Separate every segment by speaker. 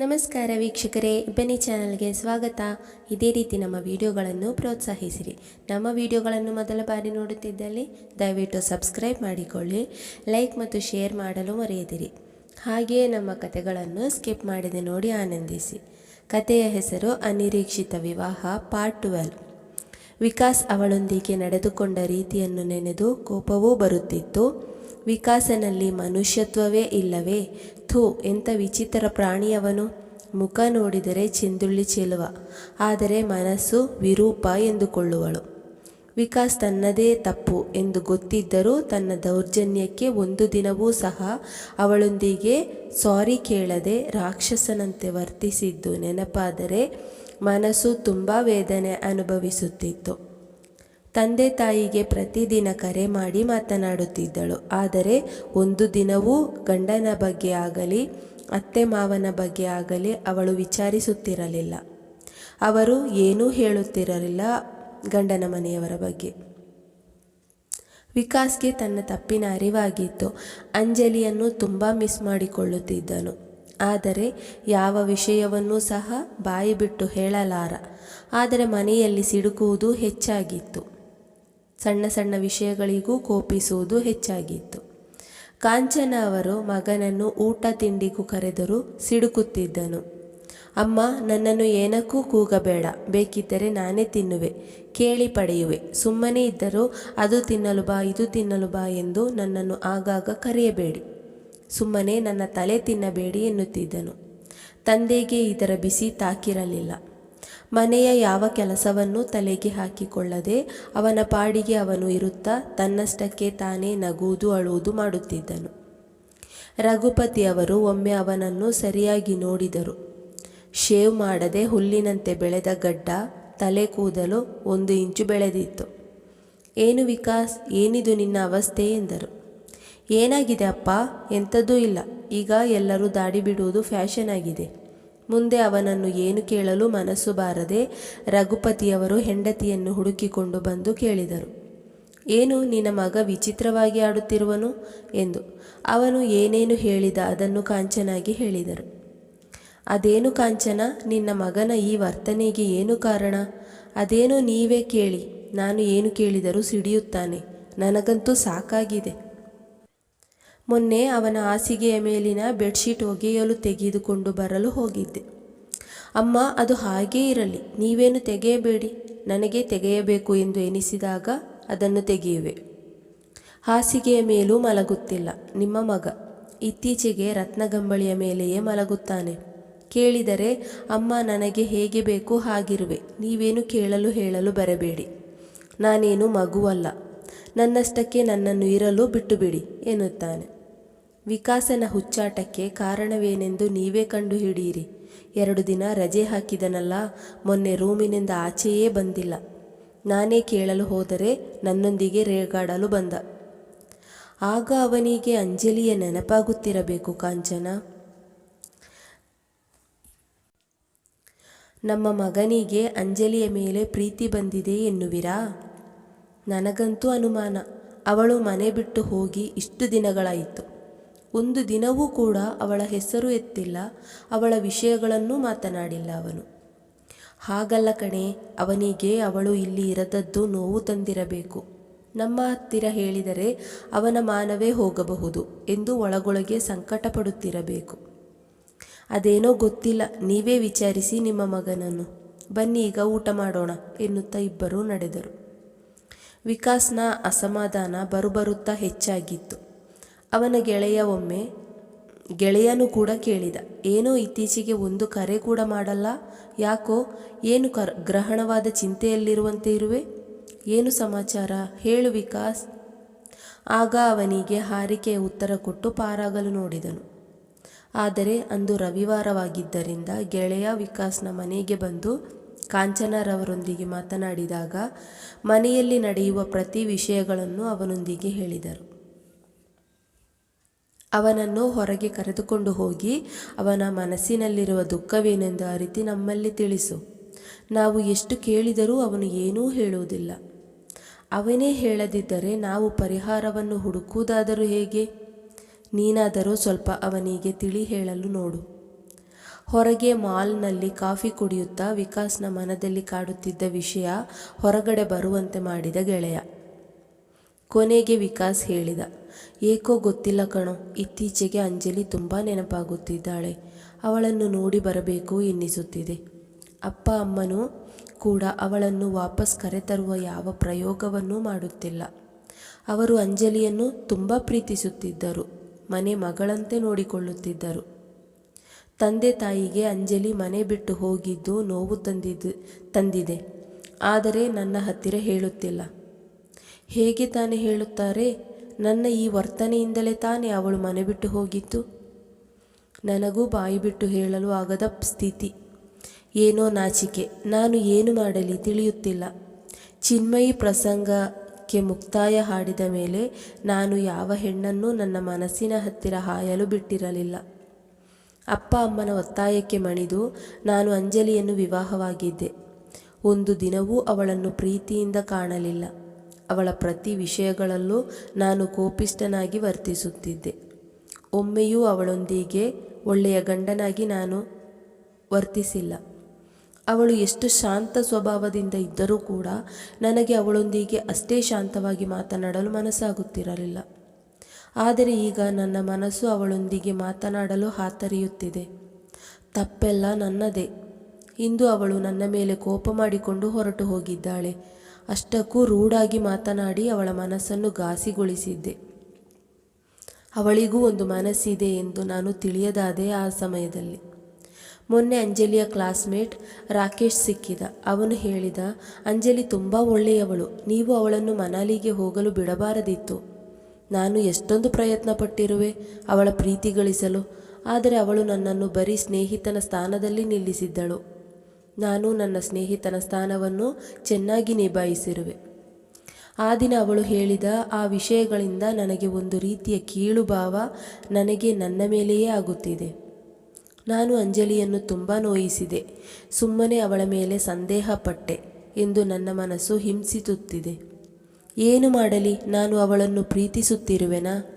Speaker 1: ನಮಸ್ಕಾರ ವೀಕ್ಷಕರೇ ಬೆನಿ ಚಾನಲ್ಗೆ ಸ್ವಾಗತ. ಇದೇ ರೀತಿ ನಮ್ಮ ವಿಡಿಯೋಗಳನ್ನು ಪ್ರೋತ್ಸಾಹಿಸಿರಿ. ನಮ್ಮ ವಿಡಿಯೋಗಳನ್ನು ಮೊದಲ ಬಾರಿ ನೋಡುತ್ತಿದ್ದಲ್ಲಿ ದಯವಿಟ್ಟು ಸಬ್ಸ್ಕ್ರೈಬ್ ಮಾಡಿಕೊಳ್ಳಿ, ಲೈಕ್ ಮತ್ತು ಶೇರ್ ಮಾಡಲು ಮರೆಯದಿರಿ. ಹಾಗೆಯೇ ನಮ್ಮ ಕತೆಗಳನ್ನು ಸ್ಕಿಪ್ ಮಾಡದೆ ನೋಡಿ ಆನಂದಿಸಿ. ಕತೆಯ ಹೆಸರು ಅನಿರೀಕ್ಷಿತ ವಿವಾಹ ಪಾರ್ಟ್ ಟ್ವೆಲ್. ವಿಕಾಸ್ ಅವಳೊಂದಿಗೆ ನಡೆದುಕೊಂಡ ರೀತಿಯನ್ನು ನೆನೆದು ಕೋಪವೂ ಬರುತ್ತಿತ್ತು. ವಿಕಾಸನಲ್ಲಿ ಮನುಷ್ಯತ್ವವೇ ಇಲ್ಲವೇ? ಥೂ, ಎಂಥ ವಿಚಿತ್ರ ಪ್ರಾಣಿಯವನು. ಮುಖ ನೋಡಿದರೆ ಚಿಂದುಳ್ಳಿ ಚೆಲುವ, ಆದರೆ ಮನಸ್ಸು ವಿರೂಪ ಎಂದುಕೊಳ್ಳುವಳು. ವಿಕಾಸ್ ತನ್ನದೇ ತಪ್ಪು ಎಂದು ಗೊತ್ತಿದ್ದರೂ ತನ್ನ ದೌರ್ಜನ್ಯಕ್ಕೆ ಒಂದು ದಿನವೂ ಸಹ ಅವಳೊಂದಿಗೆ ಸಾರಿ ಕೇಳದೆ ರಾಕ್ಷಸನಂತೆ ವರ್ತಿಸಿದ್ದು ನೆನಪಾದರೆ ಮನಸ್ಸು ತುಂಬ ವೇದನೆ ಅನುಭವಿಸುತ್ತಿತ್ತು. ತಂದೆ ತಾಯಿಗೆ ಪ್ರತಿದಿನ ಕರೆ ಮಾಡಿ ಮಾತನಾಡುತ್ತಿದ್ದಳು. ಆದರೆ ಒಂದು ದಿನವೂ ಗಂಡನ ಬಗ್ಗೆ ಆಗಲಿ, ಅತ್ತೆ ಮಾವನ ಬಗ್ಗೆ ಆಗಲಿ ಅವಳು ವಿಚಾರಿಸುತ್ತಿರಲಿಲ್ಲ. ಅವರು ಏನೂ ಹೇಳುತ್ತಿರಲಿಲ್ಲ ಗಂಡನ ಮನೆಯವರ ಬಗ್ಗೆ. ವಿಕಾಸ್ಗೆ ತನ್ನ ತಪ್ಪಿನ ಅರಿವಾಗಿತ್ತು. ಅಂಜಲಿಯನ್ನು ತುಂಬ ಮಿಸ್ ಮಾಡಿಕೊಳ್ಳುತ್ತಿದ್ದನು. ಆದರೆ ಯಾವ ವಿಷಯವನ್ನೂ ಸಹ ಬಾಯಿ ಬಿಟ್ಟು ಹೇಳಲಾರ. ಆದರೆ ಮನೆಯಲ್ಲಿ ಸಿಡುಕುವುದು ಹೆಚ್ಚಾಗಿತ್ತು. ಸಣ್ಣ ಸಣ್ಣ ವಿಷಯಗಳಿಗೂ ಕೋಪಿಸುವುದು ಹೆಚ್ಚಾಗಿತ್ತು. ಕಾಂಚನ ಅವರು ಮಗನನ್ನು ಊಟ ತಿಂಡಿಗೂ ಕರೆದರೂ ಸಿಡುಕುತ್ತಿದ್ದನು. ಅಮ್ಮ, ನನ್ನನ್ನು ಏನಕ್ಕೂ ಕೂಗಬೇಡ, ಬೇಕಿದ್ದರೆ ನಾನೇ ತಿನ್ನುವೆ, ಕೇಳಿ ಪಡೆಯುವೆ. ಸುಮ್ಮನೆ ಇದ್ದರೂ ಅದು ತಿನ್ನಲು ಬಾ, ಇದು ತಿನ್ನಲು ಬಾ ಎಂದು ನನ್ನನ್ನು ಆಗಾಗ ಕರೆಯಬೇಡಿ. ಸುಮ್ಮನೆ ನನ್ನ ತಲೆ ತಿನ್ನಬೇಡಿ ಎನ್ನುತ್ತಿದ್ದನು. ತಂದೆಗೆ ಇದರ ಬಿಸಿ ತಾಕಿರಲಿಲ್ಲ. ಮನೆಯ ಯಾವ ಕೆಲಸವನ್ನು ತಲೆಗೆ ಹಾಕಿಕೊಳ್ಳದೆ ಅವನ ಪಾಡಿಗೆ ಅವನು ಇರುತ್ತಾ ತನ್ನಷ್ಟಕ್ಕೆ ತಾನೇ ನಗುವುದು ಅಳುವುದು ಮಾಡುತ್ತಿದ್ದನು. ರಘುಪತಿಯವರು ಒಮ್ಮೆ ಅವನನ್ನು ಸರಿಯಾಗಿ ನೋಡಿದರು. ಶೇವ್ ಮಾಡದೆ ಹುಲ್ಲಿನಂತೆ ಬೆಳೆದ ಗಡ್ಡ ತಲೆ ಕೂದಲು ಒಂದು ಇಂಚು ಬೆಳೆದಿತ್ತು. ಏನು ವಿಕಾಸ್, ಏನಿದು ನಿನ್ನ ಅವಸ್ಥೆ? ಎಂದರು. ಏನಾಗಿದೆ ಅಪ್ಪ? ಎಂಥದ್ದೂ ಇಲ್ಲ. ಈಗ ಎಲ್ಲರೂ ದಾಡಿ ಬಿಡುವುದು ಫ್ಯಾಷನ್ ಆಗಿದೆ. ಮುಂದೆ ಅವನನ್ನು ಏನು ಕೇಳಲು ಮನಸ್ಸು ಬಾರದೆ ರಘುಪತಿಯವರು ಹೆಂಡತಿಯನ್ನು ಹುಡುಕಿಕೊಂಡು ಬಂದು ಕೇಳಿದರು. ಏನು, ನಿನ್ನ ಮಗ ವಿಚಿತ್ರವಾಗಿ ಆಡುತ್ತಿರುವನು? ಎಂದು. ಅವನು ಏನೇನು ಹೇಳಿದ ಅದನ್ನು ಕಾಂಚನಾಗಿ ಹೇಳಿದರು. ಅದೇನು ಕಾಂಚನ, ನಿನ್ನ ಮಗನ ಈ ವರ್ತನೆಗೆ ಏನು ಕಾರಣ? ಅದೇನು ನೀವೇ ಕೇಳಿ, ನಾನು ಏನು ಕೇಳಿದರೂ ಸಿಡಿಯುತ್ತಾನೆ. ನನಗಂತೂ ಸಾಕಾಗಿದೆ. ಮೊನ್ನೆ ಅವನ ಹಾಸಿಗೆಯ ಮೇಲಿನ ಬೆಡ್ಶೀಟ್ ಒಗೆಯಲು ತೆಗೆದುಕೊಂಡು ಬರಲು ಹೋಗಿದ್ದೆ. ಅಮ್ಮ, ಅದು ಹಾಗೇ ಇರಲಿ, ನೀವೇನು ತೆಗೆಯಬೇಡಿ, ನನಗೆ ತೆಗೆಯಬೇಕು ಎಂದು ಎನಿಸಿದಾಗ ಅದನ್ನು ತೆಗೆಯುವೆ. ಹಾಸಿಗೆಯ ಮೇಲೂ ಮಲಗುತ್ತಿಲ್ಲ, ನಿಮ್ಮ ಮಗ. ಇತ್ತೀಚೆಗೆ ರತ್ನಗಂಬಳಿಯ ಮೇಲೆಯೇ ಮಲಗುತ್ತಾನೆ. ಕೇಳಿದರೆ, ಅಮ್ಮ, ನನಗೆ ಹೇಗೆ ಬೇಕು ಹಾಗಿರುವೆ, ನೀವೇನು ಕೇಳಲು ಹೇಳಲು ಬರಬೇಡಿ. ನಾನೇನು ಮಗುವಲ್ಲ, ನನ್ನಷ್ಟಕ್ಕೆ ನನ್ನನ್ನು ಇರಲು ಬಿಟ್ಟುಬಿಡಿ, ಎನ್ನುತ್ತಾನೆ. ವಿಕಾಸನ ಹುಚ್ಚಾಟಕ್ಕೆ ಕಾರಣವೇನೆಂದು ನೀವೇ ಕಂಡು ಹಿಡಿಯಿರಿ ಎರಡು ದಿನ ರಜೆ ಹಾಕಿದನಲ್ಲ, ಮೊನ್ನೆ ರೂಮಿನಿಂದ ಆಚೆಯೇ ಬಂದಿಲ್ಲ. ನಾನೇ ಕೇಳಲು ಹೋದರೆ ನನ್ನೊಂದಿಗೆ ರೇಗಾಡಲು ಬಂದ. ಆಗ ಅವನಿಗೆ ಅಂಜಲಿಯ ನೆನಪಾಗುತ್ತಿರಬೇಕು ಕಾಂಚನ. ನಮ್ಮ ಮಗನಿಗೆ ಅಂಜಲಿಯ ಮೇಲೆ ಪ್ರೀತಿ ಬಂದಿದೆ ಎನ್ನುವಿರಾ? ನನಗಂತೂ ಅನುಮಾನ. ಅವಳು ಮನೆ ಬಿಟ್ಟು ಹೋಗಿ ಇಷ್ಟು ದಿನಗಳಾಯಿತು. ಒಂದು ದಿನವೂ ಕೂಡ ಅವಳ ಹೆಸರು ಎತ್ತಿಲ್ಲ, ಅವಳ ವಿಷಯಗಳನ್ನೂ ಮಾತನಾಡಿಲ್ಲ ಅವನು. ಹಾಗಲ್ಲ ಕಣೆ, ಅವನಿಗೆ ಅವಳು ಇಲ್ಲಿ ಇರದದ್ದು ನೋವು ತಂದಿರಬೇಕು. ನಮ್ಮ ಹತ್ತಿರ ಹೇಳಿದರೆ ಅವನ ಮಾನವೇ ಹೋಗಬಹುದು ಎಂದು ಒಳಗೊಳಗೆ ಸಂಕಟ ಪಡುತ್ತಿರಬೇಕು ಅದೇನೋ ಗೊತ್ತಿಲ್ಲ, ನೀವೇ ವಿಚಾರಿಸಿ ನಿಮ್ಮ ಮಗನನ್ನು. ಬನ್ನಿ ಈಗ ಊಟ ಮಾಡೋಣ ಎನ್ನುತ್ತಾ ಇಬ್ಬರೂ ನಡೆದರು. ವಿಕಾಸ್ನ ಅಸಮಾಧಾನ ಬರುಬರುತ್ತಾ ಹೆಚ್ಚಾಗಿತ್ತು. ಅವನ ಗೆಳೆಯ ಒಮ್ಮೆ ಗೆಳೆಯನು ಕೂಡ ಕೇಳಿದ, ಏನೋ ಇತ್ತೀಚೆಗೆ ಒಂದು ಕರೆ ಕೂಡ ಮಾಡಲ್ಲ, ಯಾಕೋ? ಏನು ಕರ್, ಗ್ರಹಣವಾದ ಚಿಂತೆಯಲ್ಲಿರುವಂತೆ ಇರುವೆ? ಏನು ಸಮಾಚಾರ? ಹೇಳು ವಿಕಾಸ್. ಆಗ ಅವನಿಗೆ ಹಾರಿಕೆಯ ಉತ್ತರ ಕೊಟ್ಟು ಪಾರಾಗಲು ನೋಡಿದನು. ಆದರೆ ಅಂದು ರವಿವಾರವಾಗಿದ್ದರಿಂದ ಗೆಳೆಯ ವಿಕಾಸ್ನ ಮನೆಗೆ ಬಂದು ಕಾಂಚನರವರೊಂದಿಗೆ ಮಾತನಾಡಿದಾಗ ಮನೆಯಲ್ಲಿ ನಡೆಯುವ ಪ್ರತಿ ವಿಷಯಗಳನ್ನು ಅವನೊಂದಿಗೆ ಹೇಳಿದರು. ಅವನನ್ನು ಹೊರಗೆ ಕರೆದುಕೊಂಡು ಹೋಗಿ, ಅವನ ಮನಸ್ಸಿನಲ್ಲಿರುವ ದುಃಖವೇನೆಂದು ಅರಿತು ನಮ್ಮಲ್ಲಿ ತಿಳಿಸು. ನಾವು ಎಷ್ಟು ಕೇಳಿದರೂ ಅವನು ಏನೂ ಹೇಳುವುದಿಲ್ಲ. ಅವನೇ ಹೇಳದಿದ್ದರೆ ನಾವು ಪರಿಹಾರವನ್ನು ಹುಡುಕುವುದಾದರೂ ಹೇಗೆ? ನೀನಾದರೂ ಸ್ವಲ್ಪ ಅವನಿಗೆ ತಿಳಿ ಹೇಳಲು ನೋಡು. ಹೊರಗೆ ಮಾಲ್ನಲ್ಲಿ ಕಾಫಿ ಕುಡಿಯುತ್ತಾ ವಿಕಾಸ್ನ ಮನದಲ್ಲಿ ಕಾಡುತ್ತಿದ್ದ ವಿಷಯ ಹೊರಗಡೆ ಬರುವಂತೆ ಮಾಡಿದ ಗೆಳೆಯ. ಕೊನೆಗೆ ವಿಕಾಸ್ ಹೇಳಿದ ಏಕೋ ಗೊತ್ತಿಲ್ಲ ಕಣೋ, ಇತ್ತೀಚೆಗೆ ಅಂಜಲಿ ತುಂಬ ನೆನಪಾಗುತ್ತಿದ್ದಾಳೆ. ಅವಳನ್ನು ನೋಡಿ ಬರಬೇಕು ಎನ್ನಿಸುತ್ತಿದೆ. ಅಪ್ಪ ಅಮ್ಮನೂ ಕೂಡ ಅವಳನ್ನು ವಾಪಸ್ ಕರೆತರುವ ಯಾವ ಪ್ರಯೋಗವನ್ನೂ ಮಾಡುತ್ತಿಲ್ಲ. ಅವರು ಅಂಜಲಿಯನ್ನು ತುಂಬ ಪ್ರೀತಿಸುತ್ತಿದ್ದರು, ಮನೆ ಮಗಳಂತೆ ನೋಡಿಕೊಳ್ಳುತ್ತಿದ್ದರು. ತಂದೆ ತಾಯಿಗೆ ಅಂಜಲಿ ಮನೆ ಬಿಟ್ಟು ಹೋಗಿದ್ದು ನೋವು ತಂದಿದ್ದು ತಂದಿದೆ. ಆದರೆ ನನ್ನ ಹತ್ತಿರ ಹೇಳುತ್ತಿಲ್ಲ. ಹೇಗೆ ತಾನೇ ಹೇಳುತ್ತಾರೆ? ನನ್ನ ಈ ವರ್ತನೆಯಿಂದಲೇ ತಾನೇ ಅವಳು ಮನೆ ಬಿಟ್ಟು ಹೋಗಿತ್ತು ನನಗೂ ಬಾಯಿ ಬಿಟ್ಟು ಹೇಳಲು ಆಗದ ಸ್ಥಿತಿ. ಏನೋ ನಾಚಿಕೆ. ನಾನು ಏನು ಮಾಡಲಿ ತಿಳಿಯುತ್ತಿಲ್ಲ. ಚಿನ್ಮಯಿ ಪ್ರಸಂಗಕ್ಕೆ ಮುಕ್ತಾಯ ಹಾಡಿದ ಮೇಲೆ ನಾನು ಯಾವ ಹೆಣ್ಣನ್ನು ನನ್ನ ಮನಸ್ಸಿನ ಹತ್ತಿರ ಹಾಯಲು ಬಿಟ್ಟಿರಲಿಲ್ಲ. ಅಪ್ಪ ಅಮ್ಮನ ಒತ್ತಾಯಕ್ಕೆ ಮಣಿದು ನಾನು ಅಂಜಲಿಯನ್ನು ವಿವಾಹವಾಗಿದ್ದೆ. ಒಂದು ದಿನವೂ ಅವಳನ್ನು ಪ್ರೀತಿಯಿಂದ ಕಾಣಲಿಲ್ಲ. ಅವಳ ಪ್ರತಿ ವಿಷಯಗಳಲ್ಲೂ ನಾನು ಕೋಪಿಷ್ಟನಾಗಿ ವರ್ತಿಸುತ್ತಿದ್ದೆ. ಒಮ್ಮೆಯೂ ಅವಳೊಂದಿಗೆ ಒಳ್ಳೆಯ ಗಂಡನಾಗಿ ನಾನು ವರ್ತಿಸಿಲ್ಲ. ಅವಳು ಎಷ್ಟು ಶಾಂತ ಸ್ವಭಾವದಿಂದ ಇದ್ದರೂ ಕೂಡ ನನಗೆ ಅವಳೊಂದಿಗೆ ಅಷ್ಟೇ ಶಾಂತವಾಗಿ ಮಾತನಾಡಲು ಮನಸ್ಸಾಗುತ್ತಿರಲಿಲ್ಲ. ಆದರೆ ಈಗ ನನ್ನ ಮನಸ್ಸು ಅವಳೊಂದಿಗೆ ಮಾತನಾಡಲು ಹಾತರಿಯುತ್ತಿದೆ. ತಪ್ಪೆಲ್ಲ ನನ್ನದೇ. ಇಂದು ಅವಳು ನನ್ನ ಮೇಲೆ ಕೋಪ ಮಾಡಿಕೊಂಡು ಹೊರಟು ಹೋಗಿದ್ದಾಳೆ. ಅಷ್ಟಕ್ಕೂ ರೂಢಾಗಿ ಮಾತನಾಡಿ ಅವಳ ಮನಸ್ಸನ್ನು ಘಾಸಿಗೊಳಿಸಿದ್ದೆ. ಅವಳಿಗೂ ಒಂದು ಮನಸ್ಸಿದೆ ಎಂದು ನಾನು ತಿಳಿಯದಾದೆ ಆ ಸಮಯದಲ್ಲಿ. ಮೊನ್ನೆ ಅಂಜಲಿಯ ಕ್ಲಾಸ್ಮೇಟ್ ರಾಕೇಶ್ ಸಿಕ್ಕಿದ. ಅವನು ಹೇಳಿದ, ಅಂಜಲಿ ತುಂಬ ಒಳ್ಳೆಯವಳು. ನೀವು ಅವಳನ್ನು ಮನಾಲಿಗೆ ಹೋಗಲು ಬಿಡಬಾರದಿತ್ತು. ನಾನು ಎಷ್ಟೊಂದು ಪ್ರಯತ್ನ ಪಟ್ಟಿರುವೆ ಅವಳ ಪ್ರೀತಿ ಗಳಿಸಲು ಆದರೆ ಅವಳು ನನ್ನನ್ನು ಬರೀ ಸ್ನೇಹಿತನ ಸ್ಥಾನದಲ್ಲಿ ನಿಲ್ಲಿಸಿದ್ದಳು. ನಾನು ನನ್ನ ಸ್ನೇಹಿತನ ಸ್ಥಾನವನ್ನು ಚೆನ್ನಾಗಿ ನಿಭಾಯಿಸಿರುವೆ. ಆ ದಿನ ಅವಳು ಹೇಳಿದ ಆ ವಿಷಯಗಳಿಂದ ನನಗೆ ಒಂದು ರೀತಿಯ ಕೀಳು ಭಾವ ನನಗೆ ನನ್ನ ಮೇಲೆಯೇ ಆಗುತ್ತಿದೆ. ನಾನು ಅಂಜಲಿಯನ್ನು ತುಂಬ ನೋಯಿಸಿದೆ. ಸುಮ್ಮನೆ ಅವಳ ಮೇಲೆ ಸಂದೇಹ ಪಟ್ಟೆ ಎಂದು ನನ್ನ ಮನಸ್ಸು ಹಿಂಸಿಸುತ್ತಿದೆ. ಏನು ಮಾಡಲಿ, ನಾನು ಅವಳನ್ನು ಪ್ರೀತಿಸುತ್ತಿರುವೆನಾ?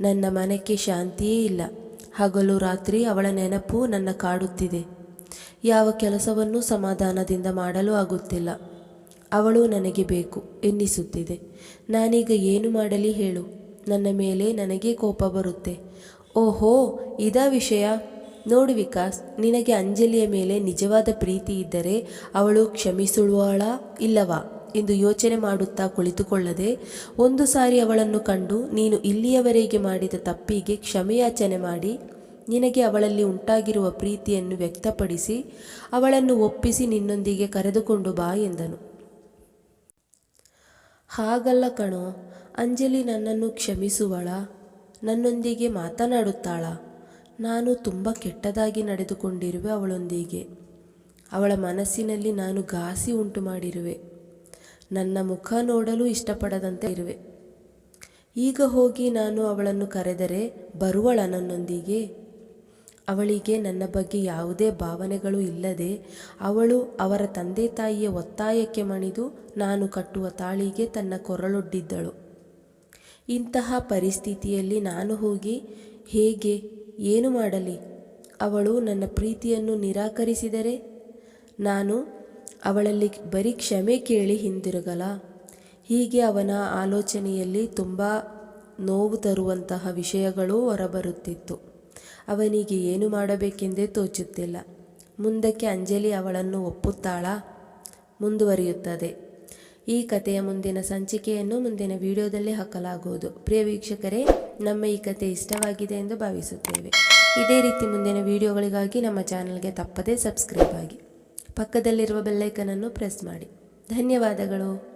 Speaker 1: ನನ್ನ ಮನಕ್ಕೆ ಶಾಂತಿಯೇ ಇಲ್ಲ. ಹಗಲು ರಾತ್ರಿ ಅವಳ ನೆನಪು ನನ್ನ ಕಾಡುತ್ತಿದೆ. ಯಾವ ಕೆಲಸವನ್ನೂ ಸಮಾಧಾನದಿಂದ ಮಾಡಲು ಆಗುತ್ತಿಲ್ಲ. ಅವಳು ನನಗೆ ಬೇಕು ಎನ್ನಿಸುತ್ತಿದೆ. ನಾನೀಗ ಏನು ಮಾಡಲಿ ಹೇಳು. ನನ್ನ ಮೇಲೆ ನನಗೆ ಕೋಪ ಬರುತ್ತೆ. ಓಹೋ, ಇದಾ ವಿಷಯ? ನೋಡು ವಿಕಾಸ್, ನಿನಗೆ ಅಂಜಲಿಯ ಮೇಲೆ ನಿಜವಾದ ಪ್ರೀತಿ ಇದ್ದರೆ ಅವಳು ಕ್ಷಮಿಸುವಳ ಇಲ್ಲವಾ? ಎಂದು ಯೋಚನೆ ಮಾಡುತ್ತಾ ಕುಳಿತುಕೊಳ್ಳದೆ, ಒಂದು ಸಾರಿ ಅವಳನ್ನು ಕಂಡು, ನೀನು ಇಲ್ಲಿಯವರೆಗೆ ಮಾಡಿದ ತಪ್ಪಿಗೆ ಕ್ಷಮೆಯಾಚನೆ ಮಾಡಿ ನಿನಗೆ ಅವಳಲ್ಲಿ ಉಂಟಾಗಿರುವ ಪ್ರೀತಿಯನ್ನು ವ್ಯಕ್ತಪಡಿಸಿ ಅವಳನ್ನು ಒಪ್ಪಿಸಿ ನಿನ್ನೊಂದಿಗೆ ಕರೆದುಕೊಂಡು ಬಾ ಎಂದನು. ಹಾಗಲ್ಲ ಕಣೋ, ಅಂಜಲಿ ನನ್ನನ್ನು ಕ್ಷಮಿಸುವಳ, ನನ್ನೊಂದಿಗೆ ಮಾತನಾಡುತ್ತಾಳ. ನಾನು ತುಂಬ ಕೆಟ್ಟದಾಗಿ ನಡೆದುಕೊಂಡಿರುವೆ ಅವಳೊಂದಿಗೆ. ಅವಳ ಮನಸ್ಸಿನಲ್ಲಿ ನಾನು ಘಾಸಿ ಉಂಟು ಮಾಡಿರುವೆ ನನ್ನ ಮುಖ ನೋಡಲು ಇಷ್ಟಪಡದಂತೆ ಇರುವೆ. ಈಗ ಹೋಗಿ ನಾನು ಅವಳನ್ನು ಕರೆದರೆ ಬರುವಳ ನನ್ನೊಂದಿಗೆ? ಅವಳಿಗೆ ನನ್ನ ಬಗ್ಗೆ ಯಾವುದೇ ಭಾವನೆಗಳು ಇಲ್ಲದೆ ಅವಳು ಅವರ ತಂದೆ ತಾಯಿಯ ಒತ್ತಾಯಕ್ಕೆ ಮಣಿದು ನಾನು ಕಟ್ಟುವ ತಾಳಿಗೆ ತನ್ನ ಕೊರಳೊಡ್ಡಿದ್ದಳು. ಇಂತಹ ಪರಿಸ್ಥಿತಿಯಲ್ಲಿ ನಾನು ಹೋಗಿ, ಹೇಗೆ? ಏನು ಮಾಡಲಿ? ಅವಳು ನನ್ನ ಪ್ರೀತಿಯನ್ನು ನಿರಾಕರಿಸಿದರೆ? ನಾನು ಅವಳಲ್ಲಿ ಬರೀ ಕ್ಷಮೆ ಕೇಳಿ ಹಿಂದಿರುಗಲ? ಹೀಗೆ ಅವನ ಆಲೋಚನೆಯಲ್ಲಿ ತುಂಬ ನೋವು ತರುವಂತಹ ವಿಷಯಗಳು ಹೊರಬರುತ್ತಿತ್ತು. ಅವನಿಗೆ ಏನು ಮಾಡಬೇಕೆಂದೇ ತೋಚುತ್ತಿಲ್ಲ. ಮುಂದಕ್ಕೆ ಅಂಜಲಿ ಅವಳನ್ನು ಒಪ್ಪುತ್ತಾಳಾ? ಮುಂದುವರಿಯುತ್ತದೆ. ಈ ಕಥೆಯ ಮುಂದಿನ ಸಂಚಿಕೆಯನ್ನು ಮುಂದಿನ ವಿಡಿಯೋದಲ್ಲಿ ಹಾಕಲಾಗುವುದು. ಪ್ರಿಯ ವೀಕ್ಷಕರೇ, ನಮ್ಮ ಈ ಕತೆ ಇಷ್ಟವಾಗಿದೆ ಎಂದು ಭಾವಿಸುತ್ತೇವೆ. ಇದೇ ರೀತಿ ಮುಂದಿನ ವಿಡಿಯೋಗಳಿಗಾಗಿ ನಮ್ಮ ಚಾನಲ್ಗೆ ತಪ್ಪದೇ ಸಬ್ಸ್ಕ್ರೈಬ್ ಆಗಿ ಪಕ್ಕದಲ್ಲಿರುವ ಬೆಲ್ಲೈಕನನ್ನು ಪ್ರೆಸ್ ಮಾಡಿ. ಧನ್ಯವಾದಗಳು.